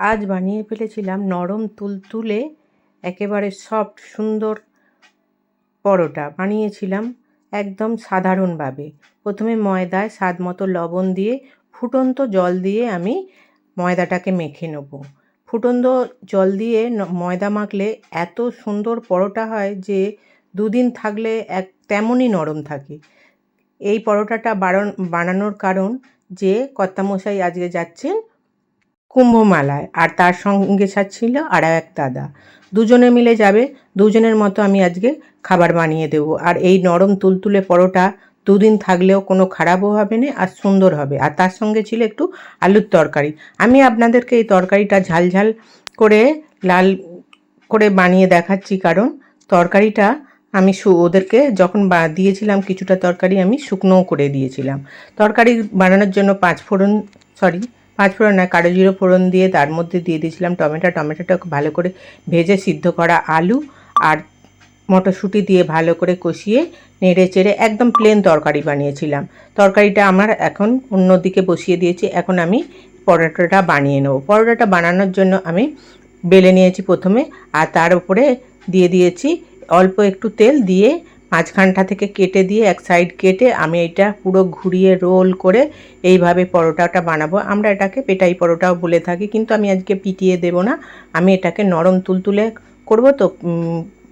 আজ বানিয়ে ফেলেছিলাম নরম তুলতুলে একেবারে সফট সুন্দর পরোটা। বানিয়েছিলাম একদম সাধারণভাবে। প্রথমে ময়দায় স্বাদ মতো লবণ দিয়ে, ফুটন্ত জল দিয়ে আমি ময়দাটাকে মেখে নেব। ফুটন্ত জল দিয়ে ময়দা মাখলে এত সুন্দর পরোটা হয় যে, দুদিন থাকলে এক, তেমনই নরম থাকে। এই পরোটাটা বানানোর কারণ যে, কর্তামশাই আজকে যাচ্ছেন কুম্ভমালায়। আর তার সঙ্গে ছিল আর এক দাদা। দুজনে মিলে যাবে। দুজনের মতো আমি আজকে খাবার বানিয়ে দেবো। আর এই নরম তুলতুলে পরোটা দুদিন থাকলেও কোনো খারাপও হবে না আর সুন্দর হবে। আর তার সঙ্গে ছিল একটু আলুর তরকারি। আমি আপনাদেরকে এই তরকারিটা ঝালঝাল করে, লাল করে বানিয়ে দেখাচ্ছি। কারণ তরকারিটা আমি ওদেরকে যখন দিয়েছিলাম কিছুটা তরকারি আমি শুকনোও করে দিয়েছিলাম। তরকারি বানানোর জন্য পাঁচ ফোড়ন সরি পাঁচ ফোড়ন না, কালো জিরো ফোড়ন দিয়ে তার মধ্যে দিয়ে দিয়েছিলাম টমেটো। টমেটোটা ভালো করে ভেজে সিদ্ধ করা আলু আর মটরশুঁটি দিয়ে ভালো করে কষিয়ে নেড়ে চেড়ে একদম প্লেন তরকারি বানিয়েছিলাম। তরকারিটা আমার এখন অন্যদিকে বসিয়ে দিয়েছি। এখন আমি পরোটাটা বানিয়ে নেব। পরোটাটা বানানোর জন্য আমি বেলে নিয়েছি প্রথমে আর তার উপরে দিয়ে দিয়েছি অল্প একটু তেল দিয়ে মাঝখানটা থেকে কেটে দিয়ে এক সাইড কেটে আমি এটা পুরো ঘুরিয়ে রোল করে এইভাবে পরোটাটা বানাবো। আমরা এটাকে পেটাই পরোটাও বলে থাকি, কিন্তু আমি আজকে পিটিয়ে দেব না। আমি এটাকে নরম তুলতুলে করব তো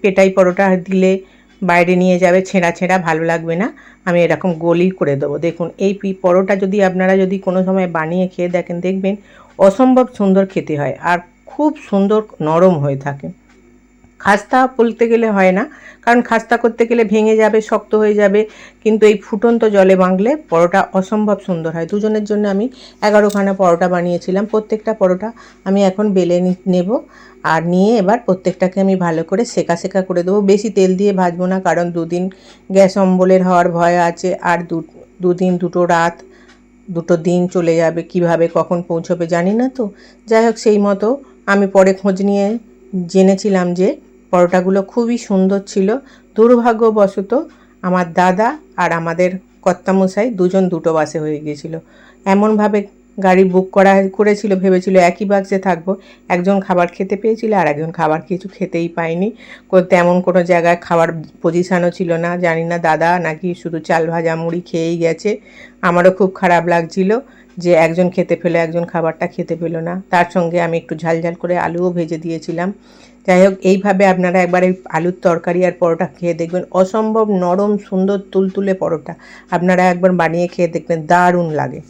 পেটাই পরোটা দিলে বাইরে নিয়ে যাবে, ছেঁড়া ছেঁড়া, ভালো লাগবে না। আমি এরকম গোলই করে দেবো। দেখুন, এই পরোটা যদি আপনারা যদি কোনো সময় বানিয়ে খেয়ে দেখেন, দেখবেন অসম্ভব সুন্দর খেতে হয় আর খুব সুন্দর নরম হয়ে থাকে। খাস্তা বলতে গেলে হয় না, কারণ খাস্তা করতে গেলে ভেঙে যাবে, শক্ত হয়ে যাবে। কিন্তু এই ফুটন্ত জলে বাঁধলে পরোটা অসম্ভব সুন্দর হয়। দুজনের জন্য আমি এগারোখানা পরোটা বানিয়েছিলাম। প্রত্যেকটা পরোটা আমি এখন বেলে নেব আর নিয়ে এবার প্রত্যেকটাকে আমি ভালো করে সেকা সেকা করে দেবো। বেশি তেল দিয়ে ভাজবো না, কারণ দুদিন গ্যাস অম্বলের হওয়ার ভয় আছে আর দু, দুদিন দুটো রাত, দুটো দিন চলে যাবে, কীভাবে কখন পৌঁছবে জানি না তো। যাই হোক, সেই মতো আমি পরে খোঁজ নিয়ে জেনেছিলাম যে পরোটাগুলো খুবই সুন্দর ছিল। দুর্ভাগ্যবশত আমার দাদা আর আমাদের কর্তামশাই দুজন দুটো বাসে হয়ে গিয়েছিল। এমনভাবে গাড়ি বুক করা করেছিল, ভেবেছিল একই বাক্সে থাকব। একজন খাবার খেতে পেয়েছিল আর একজন খাবার কিছু খেতেই পায়নি। তেমন কোনো জায়গায় খাবার পজিশানও ছিল না। জানি না দাদা নাকি শুধু চাল ভাজা, মুড়ি খেয়েই গেছে। আমারও খুব খারাপ লাগছিল। যে একজন খেতে পেল, একজন খাবারটা খেতে পেল না। তার সঙ্গে আমি একটু ঝালঝাল করে আলুও ভেজে দিয়েছিলাম। যাই হোক, এইভাবে আপনারা একবার এই আলুর তরকারি আর পরোটা খেয়ে দেখবেন। অসম্ভব নরম, সুন্দর, তুলতুলে পরোটা। আপনারা একবার বানিয়ে খেয়ে দেখবেন, দারুণ লাগে।